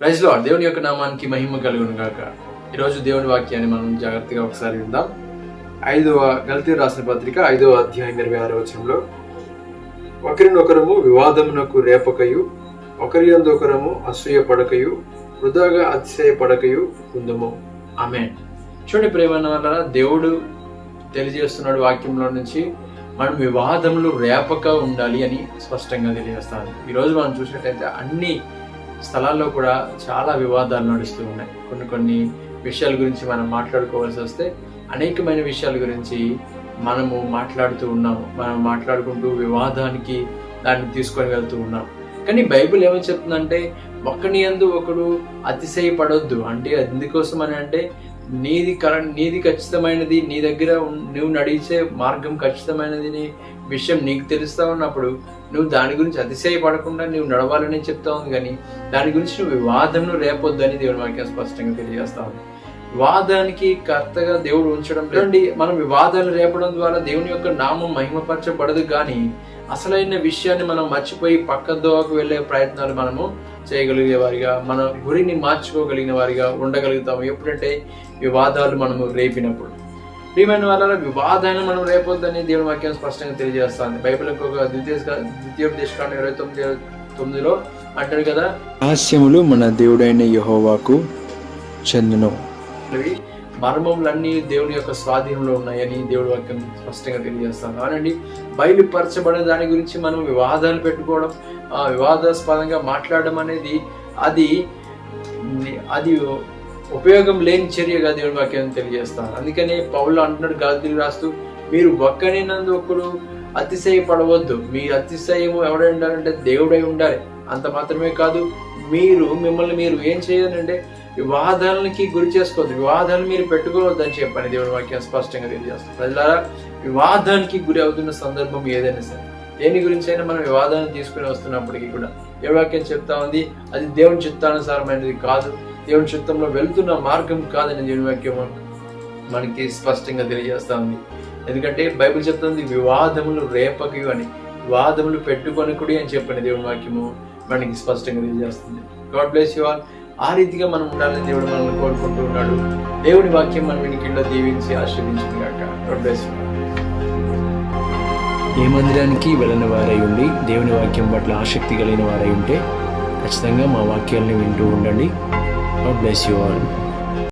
ప్రైజ్లో దేవుని యొక్క నామానికి మహిమ కలుగును గాక. ఈరోజు దేవుని వాక్యాన్ని మనం జాగ్రత్తగా ఒకసారి విందాం. ఐదవ గల్తీ రాసిన పత్రిక ఐదవ అధ్యాయం ఇరవై ఆరో వచనంలో ఒకరినొకరము వివాదమునకు రేపకయు ఒకరి ఒకరము అసూయ పడకయు వృధాగా అతిశయ పడకయు ఉందము. ఆమె చూడండి ప్రేమైన వల్ల దేవుడు తెలియజేస్తున్నాడు వాక్యంలో నుంచి మనం వివాదములు రేపక ఉండాలి అని స్పష్టంగా తెలియజేస్తాను. ఈరోజు మనం చూసినట్టయితే అన్ని స్థలాల్లో కూడా చాలా వివాదాలు నడుస్తూ ఉన్నాయి. కొన్ని కొన్ని విషయాల గురించి మనం మాట్లాడుకోవాల్సి వస్తే అనేకమైన విషయాల గురించి మనము మాట్లాడుతూ ఉన్నాము. మనం మాట్లాడుకుంటూ వివాదానికి దాన్ని తీసుకొని వెళ్తూ ఉన్నాం. కానీ బైబిల్ ఏమని చెప్తుందంటే ఒకని ఎందు ఒకడు అతిశయపడొద్దు. అంటే ఎందుకోసం అని అంటే నీది కర నీది ఖచ్చితమైనది నీ దగ్గర నువ్వు నడిచే మార్గం ఖచ్చితమైనది విషయం నీకు తెలుస్తా ఉన్నప్పుడు నువ్వు దాని గురించి అతిశయపడకుండా నువ్వు నడవాలని చెప్తా ఉంది కానీ దాని గురించి నువ్వు వివాదంను రేపొద్దు అని దేవుని వాక్యం స్పష్టంగా తెలియజేస్తా ఉంది. వివాదానికి కర్తగా దేవుడు ఉంచడం లేదండి మనం వివాదాలు రేపడం ద్వారా దేవుని యొక్క నామం మహిమపరచబడదు కానీ అసలైన విషయాన్ని మనం మర్చిపోయి పక్క దోవకు వెళ్ళే ప్రయత్నాలు మనము చేయగలిగే వారిగా మన గురిని మార్చుకోగలిగిన వారిగా ఉండగలుగుతాము. ఎప్పుడంటే వివాదాలు మనము రేపినప్పుడు. ప్రియమైన వాళ్ళ వివాదాన్ని మనం రేపొద్దని దేవుని వాక్యం స్పష్టంగా తెలియజేస్తాను బైబిల్ ఒక ద్వితీయ ద్వితీయోపదేశకాండ ఇరవై తొమ్మిది తొమ్మిదిలో అంటాడు కదా రహస్యములు మన దేవుడైన యహోవాకు చెందును. మర్మములన్నీ దేవుని యొక్క స్వాధీనంలో ఉన్నాయని దేవుడి వాక్యం స్పష్టంగా తెలియజేస్తాను. అవునండి బయలుపరచబడిన దాని గురించి మనం వివాదాలు పెట్టుకోవడం ఆ వివాదాస్పదంగా మాట్లాడడం అనేది అది అది ఉపయోగం లేని చర్యగా దేవుని వాక్యం తెలియజేస్తాను. అందుకనే పౌలు అంటున్నాడు గాలి రాస్తూ మీరు ఒక్కనినందు ఒకడు అతిశయపడవద్దు. మీ అతిశయము ఎవడై ఉండాలంటే దేవుడై ఉండాలి. అంత మాత్రమే కాదు మీరు మిమ్మల్ని మీరు ఏం చేయాలంటే వివాదాలకి గురి చేసుకోవద్దు. వివాదాలు మీరు పెట్టుకోవద్దు అని చెప్పని దేవుడి వాక్యం స్పష్టంగా తెలియజేస్తుంది. ప్రజలారా వివాదానికి గురి అవుతున్న సందర్భం ఏదైనా సరే దేని గురించి అయినా మనం వివాదాన్ని తీసుకుని వస్తున్నప్పటికీ కూడా దేవుడి వాక్యం చెప్తా ఉంది అది దేవుని చిత్తానుసారమైనది కాదు. దేవుని చిత్తంలో వెళ్తున్న మార్గం కాదని దేవుని వాక్యం మనకి స్పష్టంగా తెలియజేస్తా ఉంది. ఎందుకంటే బైబిల్ చెప్తుంది వివాదములు రేపకి అని వివాదములు పెట్టుకొనకుడి అని చెప్పిన దేవుని వాక్యము మనకి స్పష్టంగా తెలియజేస్తుంది. God bless you all. ఆ రీతిగా మనం ఉండాలని దేవుడు మనల్ని కోరుకుంటూ ఉన్నాడు. దేవుని వాక్యం మన వెనుకల్లో దీవించి ఆశీర్వించింది కాక గాడ్ బ్లెస్ యు ఏ మందిరానికి వెళ్ళని వారై ఉండి దేవుని వాక్యం పట్ల ఆసక్తి కలిగిన వారై ఉంటే ఖచ్చితంగా మా వాక్యాలను వింటూ ఉండండి. God bless you all.